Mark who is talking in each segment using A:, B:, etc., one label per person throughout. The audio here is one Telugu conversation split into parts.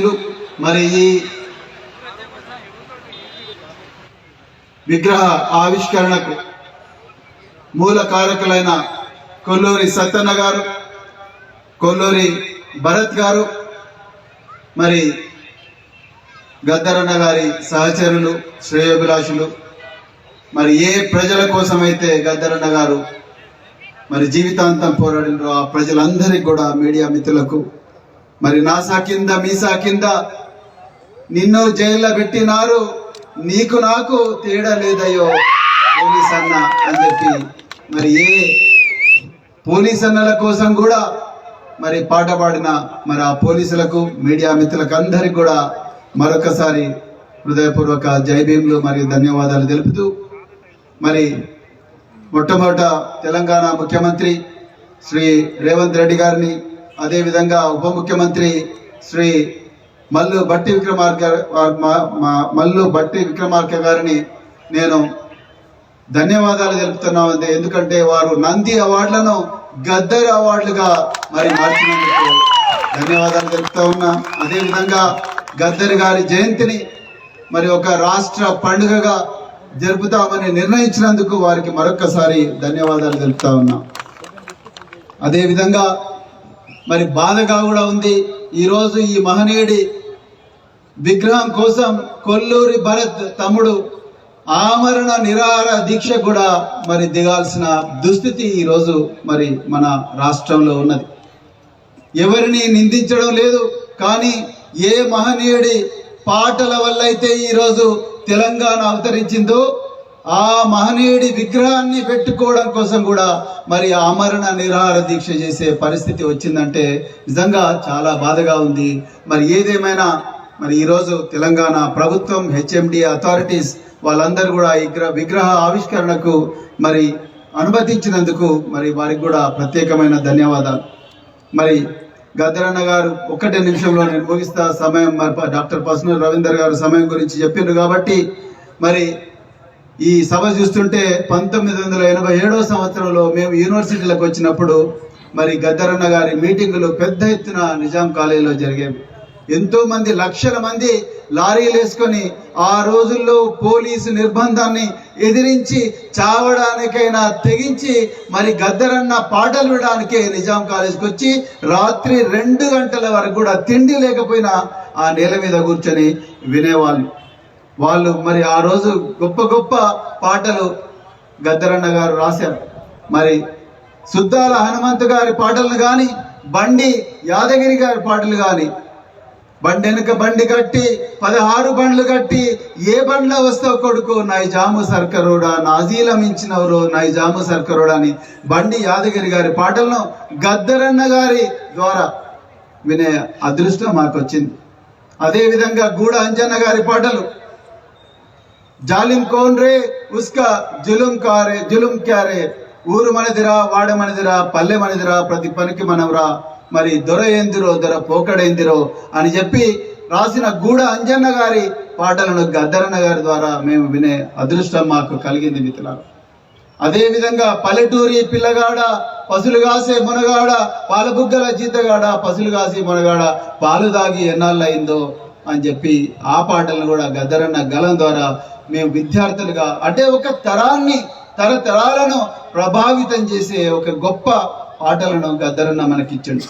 A: పూజలు మరి ఈ విగ్రహ ఆవిష్కరణకు మూల కారకులైన కొల్లూరి సత్తన్న గారు కొల్లూరి భరత్ గారు మరి గద్దరన్న గారి సహచరులు శ్రేయోభిలాషులు మరి ఏ ప్రజల కోసమైతే గద్దరన్న గారు మరి జీవితాంతం పోరాడినరో ఆ ప్రజలందరికీ కూడా మీడియా మిత్రులకు మరి నాసా కింద మీసా కింద నిన్ను జైల్లో పెట్టినారు. నీకు నాకు తేడా లేదయ్యో. పోలీస్ అన్న అని చెప్పి మరి ఏ పోలీస్ అన్నల కోసం కూడా మరి పాట పాడిన మరి ఆ పోలీసులకు మీడియా మిత్రులకు అందరికి కూడా మరొకసారి హృదయపూర్వక జై భీములు మరియు ధన్యవాదాలు తెలుపుతూ మరి మొట్టమొదట తెలంగాణ ముఖ్యమంత్రి శ్రీ రేవంత్ రెడ్డి గారిని అదేవిధంగా ఉప ముఖ్యమంత్రి శ్రీ మల్లు బట్టి విక్రమార్క మల్లు బట్టి విక్రమార్క గారిని నేను ధన్యవాదాలు తెలుపుతున్నాం అండి ఎందుకంటే వారు నంది అవార్డులను గద్దర్ అవార్డులుగా మరి మార్చినందుకు ధన్యవాదాలు తెలుపుతా ఉన్నా. అదేవిధంగా గద్దర్ గారి జయంతిని మరి ఒక రాష్ట్ర పండుగగా జరుపుతామని నిర్ణయించినందుకు వారికి మరొక్కసారి ధన్యవాదాలు తెలుపుతా ఉన్నా. అదేవిధంగా మరి బాధగా కూడా ఉంది. ఈరోజు ఈ మహనీయుడి విగ్రహం కోసం కొల్లూరి భరత్ తమ్ముడు ఆమరణ నిరాహార దీక్ష కూడా మరి దిగాల్సిన దుస్థితి ఈరోజు మరి మన రాష్ట్రంలో ఉన్నది. ఎవరిని నిందించడం లేదు. కానీ ఏ మహనీయుడి పాటల వల్ల అయితే ఈరోజు తెలంగాణ అవతరించిందో ఆ మహనీయుడి విగ్రహాన్ని పెట్టుకోవడం కోసం కూడా మరి ఆమరణ నిరాహార దీక్ష చేసే పరిస్థితి వచ్చిందంటే నిజంగా చాలా బాధగా ఉంది. మరి ఏదేమైనా మరి ఈరోజు తెలంగాణ ప్రభుత్వం హెచ్ఎండి అథారిటీస్ వాళ్ళందరూ కూడా విగ్రహ విగ్రహ ఆవిష్కరణకు మరి అనుమతించినందుకు మరి వారికి కూడా ప్రత్యేకమైన ధన్యవాదాలు. మరి గద్దరన్న గారు ఒక్కటే నిమిషంలో నేను ముగిస్తా సమయం మరి డాక్టర్ పసునూరు రవీందర్ గారు సమయం గురించి చెప్పిండ్రు కాబట్టి మరి ఈ సభ చూస్తుంటే పంతొమ్మిది వందల ఎనభై ఏడో సంవత్సరంలో మేము యూనివర్సిటీలకు వచ్చినప్పుడు మరి గద్దరన్న గారి మీటింగులు పెద్ద ఎత్తున నిజాం కాలేజీలో జరిగేవి. ఎంతో మంది లక్షల మంది లారీలు వేసుకొని ఆ రోజుల్లో పోలీసు నిర్బంధాన్ని ఎదిరించి చావడానికైనా తెగించి మరి గద్దరన్న పాటలు వినడానికే నిజాం కాలేజ్కి వచ్చి రాత్రి రెండు గంటల వరకు కూడా తిండి లేకపోయినా ఆ నేల మీద కూర్చొని వినేవాళ్ళు. వాళ్ళు మరి ఆ రోజు గొప్ప గొప్ప పాటలు గద్దరన్న గారు రాశారు. మరి సుద్దాల హనుమంతు గారి పాటలను కానీ బండి యాదగిరి గారి పాటలు కానీ బండి వెనుక బండి కట్టి పదహారు బండ్లు కట్టి ఏ బండ్లో వస్తావు కొడుకు? నైజాము సర్కరోడా నాజీల మించినవరు నైజాము సర్కరోడా అని బండి యాదగిరి గారి పాటలను గద్దరన్న గారి ద్వారా వినే అదృష్టం మాకు వచ్చింది అదేవిధంగా గూడ అంజన్న గారి పాటలు జాలిం కౌన్ రే ఉస్కా జులుం కారే జులుం క్యారే. ఊరు మనదిరా వాడ మనదిరా పల్లె మనదిరా ప్రతి పనికి మనవరా. మరి దొర ఏందిరో దొర పోకడేందిరో అని చెప్పి రాసిన గూడ అంజన్న గారి పాటలను గద్దరన్న గారి ద్వారా మేము వినే అదృష్టం మాకు కలిగింది మిత్రులారు. అదేవిధంగా పల్లెటూరి పిల్లగాడ పసులు కాసే మునగాడ పాలబుగ్గల జీతగాడ పసులు కాసి మునగాడ పాలు దాగి ఎన్నాళ్ళయిందో అని చెప్పి ఆ పాటలను కూడా గద్దరన్న గలం ద్వారా మేము విద్యార్థులుగా అంటే ఒక తరాన్ని తరతరాలను ప్రభావితం చేసే ఒక గొప్ప పాటలను గద్దరన్న మనకిచ్చిండు.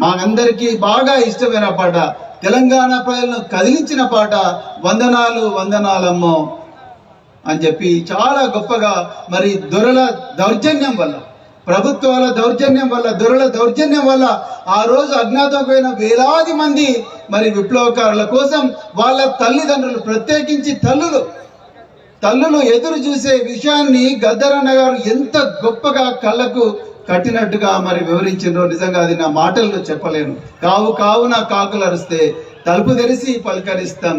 A: మాకందరికీ బాగా ఇష్టమైన పాట తెలంగాణ ప్రజలను కదిలించిన పాట వందనాలు వందనాలమ్మో అని చెప్పి చాలా గొప్పగా మరి దొరల దౌర్జన్యం వల్ల ప్రభుత్వాల దౌర్జన్యం వల్ల దొరల దౌర్జన్యం వల్ల ఆ రోజు అజ్ఞాతమైన వేలాది మంది మరి విప్లవకారుల కోసం వాళ్ళ తల్లిదండ్రులు ప్రత్యేకించి తల్లులు తల్లులు ఎదురు చూసే విషయాన్ని గద్దరన్న గారు ఎంత గొప్పగా కళ్ళకు కట్టినట్టుగా మరి వివరించిండ్రో నిజంగా అది నా మాటల్లో చెప్పలేను. కావు కావున కాకులు అరిస్తే తలుపు తెరిచి పలకరిస్తాం.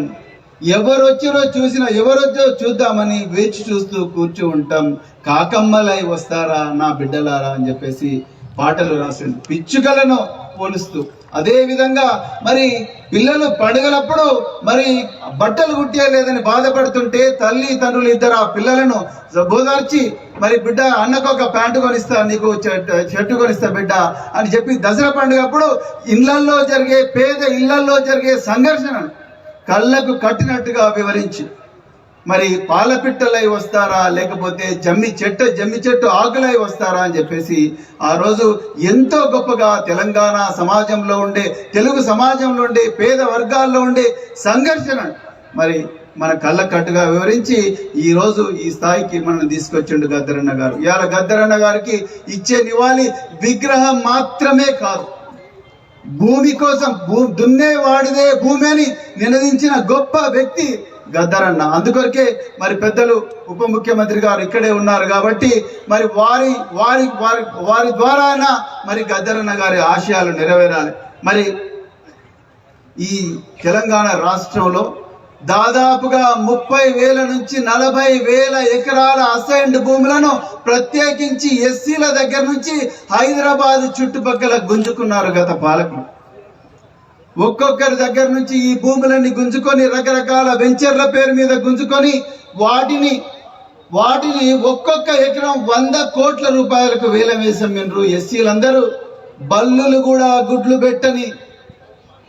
A: ఎవరొచ్చిరో చూసిన చూసినా ఎవరొచ్చో చూద్దామని వేచి చూస్తూ కూర్చు ఉంటాం. కాకమ్మలై వస్తారా నా బిడ్డలారా అని చెప్పేసి పాటలు రాసిండు పిచ్చుకలను పోలుస్తూ. అదే విధంగా మరి పిల్లలు పండుగలప్పుడు మరి బట్టలు కుట్టలేదని బాధపడుతుంటే తల్లి తండ్రులు ఇద్దరు ఆ పిల్లలను బోదార్చి మరి బిడ్డ అన్నకు ఒక ప్యాంటు కొనిస్తా నీకు చెట్టు కొనిస్తా బిడ్డ అని చెప్పి దసరా పండుగ అప్పుడు ఇళ్ళల్లో జరిగే పేద ఇళ్ళల్లో జరిగే సంఘర్షణ కళ్ళకు కట్టినట్టుగా వివరించి మరి పాలపిట్టలై వస్తారా? లేకపోతే జమ్మి చెట్టు జమ్మి చెట్టు ఆకులై వస్తారా అని చెప్పేసి ఆ రోజు ఎంతో గొప్పగా తెలంగాణ సమాజంలో ఉండే తెలుగు సమాజంలో ఉండే పేద వర్గాల్లో ఉండే సంఘర్షణ. మరి మన కళ్ళకట్టుగా వివరించి ఈ రోజు ఈ స్థాయికి మనం తీసుకొచ్చిండు గద్దరన్న గారు. ఇవాళ గద్దరన్న గారికి ఇచ్చే నివాళి విగ్రహం మాత్రమే కాదు. భూమి కోసం భూ దున్నే వాడిదే భూమి అని నినదించిన గొప్ప వ్యక్తి గద్దరన్న. అందుకొరకే మరి పెద్దలు ఉప ముఖ్యమంత్రి గారు ఇక్కడే ఉన్నారు కాబట్టి మరి వారి వారి వారి వారి ద్వారా మరి గద్దరన్న గారి ఆశయాలు నెరవేరాలి. మరి ఈ తెలంగాణ రాష్ట్రంలో దాదాపుగా ముప్పై వేల నుంచి నలభై వేల ఎకరాల అసైన్డ్ భూములను ప్రత్యేకించి ఎస్సీల దగ్గర నుంచి హైదరాబాద్ చుట్టుపక్కల గుంజుకున్నారు గత పాలకులు. ఒక్కొక్కరి దగ్గర నుంచి ఈ భూములన్నీ గుంజుకొని రకరకాల వెంచర్ల పేరు మీద గుంజుకొని వాటిని వాటిని ఒక్కొక్క ఎకరం వంద కోట్ల రూపాయలకు వేలం వేసమ్మిండ్రు ఎస్సీలందరూ. బల్లులు కూడా గుడ్లు పెట్టని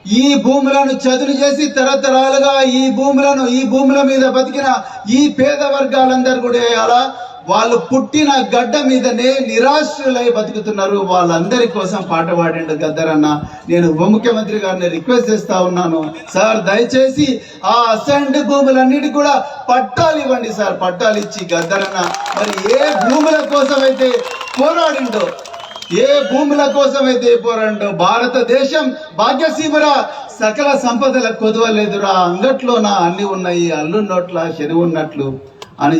A: ఈ భూములను చదును చేసి తరతరాలుగా ఈ భూములను ఈ భూముల మీద బతికిన ఈ పేద వర్గాలందరూ కూడా అలా వాళ్ళు పుట్టిన గడ్డ మీదనే నిరాశ్రులై బతుకుతున్నారు. వాళ్ళందరి కోసం పాట పాడిండు గద్దరన్న నేను ఉప ముఖ్యమంత్రి గారిని రిక్వెస్ట్ చేస్తా ఉన్నాను. సార్ దయచేసి ఆ అసెండ్ భూములన్నిటి కూడా పట్టాలు ఇవ్వండి సార్. పట్టాలు ఇచ్చి గద్దరన్న మరి ఏ భూముల కోసం అయితే పోరాడిండో ఏ భూముల కోసం అయితే పోరాడో భారతదేశం భాగ్యసీమరా సకల సంపదల కొదవలేదురా. అంగట్లోన అన్ని ఉన్నాయి అల్లు నోట్ల చెరువు ఉన్నట్లు అని